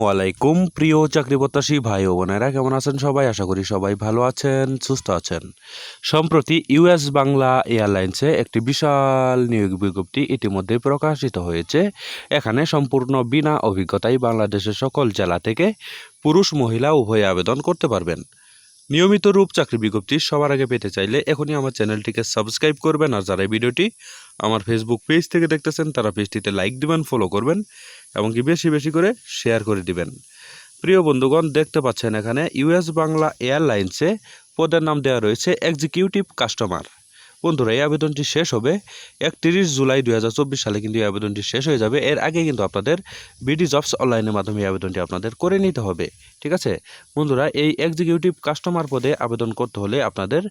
ওয়ালাইকুম প্রিয় চাকরি প্রত্যাশী ভাই ও বোনেরা, কেমন আছেন সবাই? আশা করি সবাই ভালো আছেন, সুস্থ আছেন। সম্প্রতি ইউএস বাংলা এয়ারলাইন্সে একটি বিশাল নিয়োগ বিজ্ঞপ্তি ইতিমধ্যে প্রকাশিত হয়েছে। এখানে সম্পূর্ণ বিনা অভিজ্ঞতায় বাংলাদেশের সকল জেলা থেকে পুরুষ, মহিলা উভয়ে আবেদন করতে পারবেন। নিয়মিত রূপ চাকরি বিজ্ঞপ্তি সবার আগে পেতে চাইলে এখনই আমার চ্যানেলটিকে সাবস্ক্রাইব করবেন আর যারা ভিডিওটি আমার ফেসবুক পেজ থেকে দেখতেছেন, তারা পেজটিতে লাইক দিবেন ফলো করবেন এবং কি বেশি বেশি করে শেয়ার করে দিবেন। প্রিয় বন্ধুগণ, দেখতে পাচ্ছেন এখানে ইউএস বাংলা এয়ারলাইন্সে পদের নাম দেওয়া রয়েছে এক্সিকিউটিভ কাস্টমার বন্ধুরা, এই আবেদনটি শেষ হবে একত্রিশ জুলাই দুই হাজার চব্বিশ সালে, কিন্তু এই আবেদনটি শেষ হয়ে যাবে। এর আগে কিন্তু আপনাদের বিডি জবস অনলাইনের মাধ্যমে এই আবেদনটি আপনাদের করে নিতে হবে, ঠিক আছে? বন্ধুরা, এই এক্সিকিউটিভ কাস্টমার পদে আবেদন করতে হলে আপনাদের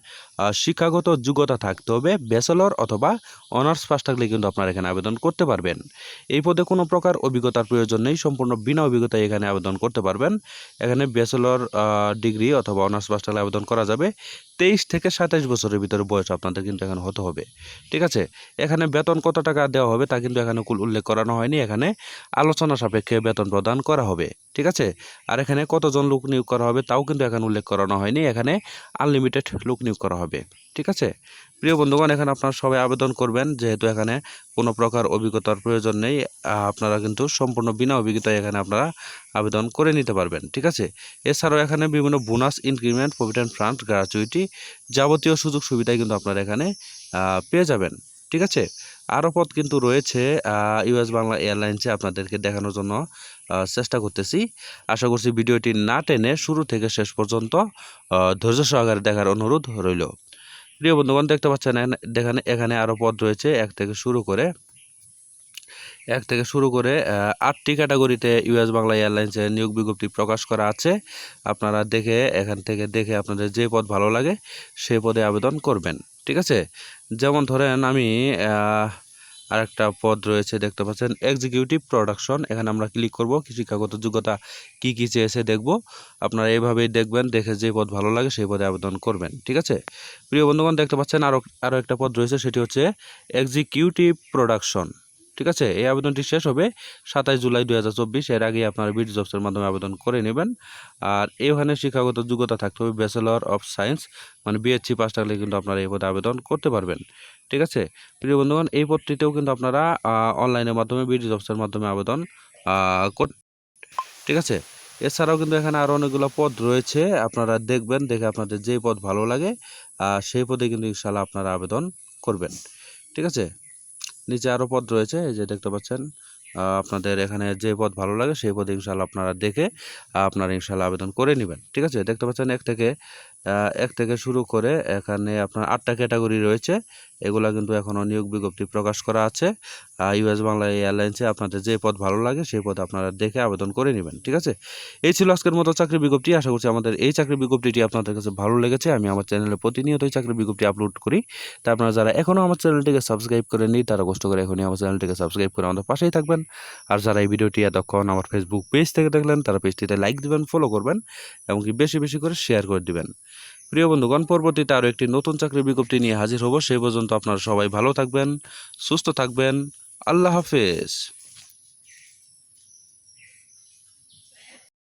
শিক্ষাগত যোগ্যতা থাকতে হবে ব্যাচেলর অথবা অনার্স পাস থাকলে কিন্তু আপনারা এখানে আবেদন করতে পারবেন। এই পদে কোনো প্রকার অভিজ্ঞতার প্রয়োজন নেই, সম্পূর্ণ বিনা অভিজ্ঞতায় এখানে আবেদন করতে পারবেন। এখানে ব্যাচেলর ডিগ্রি অথবা অনার্স পাস থাকলে আবেদন করা যাবে। তেইশ থেকে সাতাইশ বছরের ভিতরে বয়স আপনাদের কিন্তু এখানে হতে হবে। ঠিক আছে? এখানে বেতন কত টাকা দেওয়া হবে তা কিন্তু এখানে উল্লেখ করানো হয়নি। এখানে আলোচনা সাপেক্ষে বেতন প্রদান করা হবে। ঠিক আছে? আর এখানে কতজন লোক নিয়োগ করা হবে তাও কিন্তু এখানে উল্লেখ করানো হয়নি। এখানে আনলিমিটেড লোক নিয়োগ করা হবে। ঠিক আছে? প্রিয় বন্ধুগণ, এখানে আপনারা সবাই আবেদন করবেন। যেহেতু এখানে কোনো প্রকার অভিজ্ঞতার প্রয়োজন নেই আপনারা কিন্তু সম্পূর্ণ বিনা অভিজ্ঞতায় এখানে আপনারা আবেদন করে নিতে পারবেন। ঠিক আছে? এছাড়াও এখানে বিভিন্ন bonus increment provident fund gratuity যাবতীয় সুযোগ সুবিধাই কিন্তু আপনারা এখানে পেয়ে যাবেন। ঠিক আছে? আরও পথ কিন্তু রয়েছে ইউএস বাংলা এয়ারলাইন্সে আপনাদেরকে দেখানোর জন্য চেষ্টা করতেছি। আশা করছি ভিডিওটি না টেনে শুরু থেকে শেষ পর্যন্ত ধৈর্য সহকারে দেখার অনুরোধ রইল। প্রিয় বন্ধুগণ, দেখতে পাচ্ছেন দেখানে এখানে আরও পদ রয়েছে, এক থেকে শুরু করে, এক থেকে শুরু করে আটটি ক্যাটাগরিতে ইউএস বাংলা এয়ারলাইন্সের নিয়োগ বিজ্ঞপ্তি প্রকাশ করা আছে। আপনারা দেখে, এখান থেকে দেখে আপনাদের যে পদ ভালো লাগে সেই পদে আবেদন করবেন, ঠিক আছে? যেমন ধরেন আমি আরেকটা পদ রয়েছে দেখতে পাচ্ছেন এক্সিকিউটিভ প্রোডাকশন এখানে আমরা ক্লিক করব শিক্ষাগত যোগ্যতা কি কি চেয়েছে দেখব। আপনারা এইভাবেই দেখবেন, দেখে যে পদ ভালো লাগে সেই পদে আবেদন করবেন, ঠিক আছে? প্রিয় বন্ধুগণ, দেখতে পাচ্ছেন আরও আরও একটা পদ রয়েছে, সেটি হচ্ছে এক্সিকিউটিভ প্রোডাকশন ঠিক আছে? এই আবেদনটি শেষ হবে সাতাশ জুলাই দু হাজার চব্বিশ। এর আগে আপনারা বিডি জবসের মাধ্যমে আবেদন করে নেবেন। আর এখানে শিক্ষাগত যোগ্যতা থাকতে হবে ব্যাচেলর অফ সায়েন্স মানে বিএসসি পাস থাকলে কিন্তু আপনারা এই পদে আবেদন করতে পারবেন। ঠিক আছে? প্রিয় বন্ধুগণ, এই পদটিতেও কিন্তু আপনারা অনলাইনের মাধ্যমে বিডি জবসের মাধ্যমে আবেদন কর, ঠিক আছে? এছাড়াও কিন্তু এখানে আরও অনেকগুলো পদ রয়েছে। আপনারা দেখবেন, দেখে আপনাদের যেই পদ ভালো লাগে সেই পদে কিন্তু ইনশাল্লাহ আপনারা আবেদন করবেন। ঠিক আছে? নিচে আরও পদ রয়েছে যে দেখতে পাচ্ছেন। আপনাদের এখানে যে পদ ভালো লাগে, সেই পদ ইনশাল্লাহ আপনারা দেখে আপনারা ইনশাল্লাহ আবেদন করে নেবেন। ঠিক আছে? দেখতে পাচ্ছেন, এক থেকে এক থেকে শুরু করে এখানে আপনার আটটা ক্যাটাগরি রয়েছে। এগুলা কিন্তু এখনও নিয়োগ বিজ্ঞপ্তি প্রকাশ করা আছে। ইউএস বাংলা এয়ারলাইন্সে আপনাদের যে পদ ভালো লাগে সেই পদ আপনারা দেখে আবেদন করে নেবেন, ঠিক আছে? এই ছিল আজকের মতো চাকরি বিজ্ঞপ্তি। আশা করছি আমাদের এই চাকরি বিজ্ঞপ্তিটি আপনাদের কাছে ভালো লেগেছে। আমি আমার চ্যানেলে প্রতিনিয়তই চাকরি বিজ্ঞপ্তি আপলোড করি। তা আপনারা যারা এখনও আমার চ্যানেলটিকে সাবস্ক্রাইব করে নিই তারা কষ্ট করে এখনই আমার চ্যানেলটিকে সাবস্ক্রাইব করে আমাদের পাশেই থাকবেন। আর যারা এই ভিডিওটি এতক্ষণ আমার ফেসবুক পেজ থেকে দেখলেন, তারা পেজটিতে লাইক দিবেন ফলো করবেন এমনকি বেশি বেশি করে শেয়ার করে দিবেন। প্রিয় বন্ধুগণ, পরবর্তীতে আরও একটি নতুন চাকরির বিজ্ঞপ্তি নিয়ে হাজির হব। সেই পর্যন্ত আপনারা সবাই ভালো থাকবেন, সুস্থ থাকবেন। আল্লাহ হাফেজ।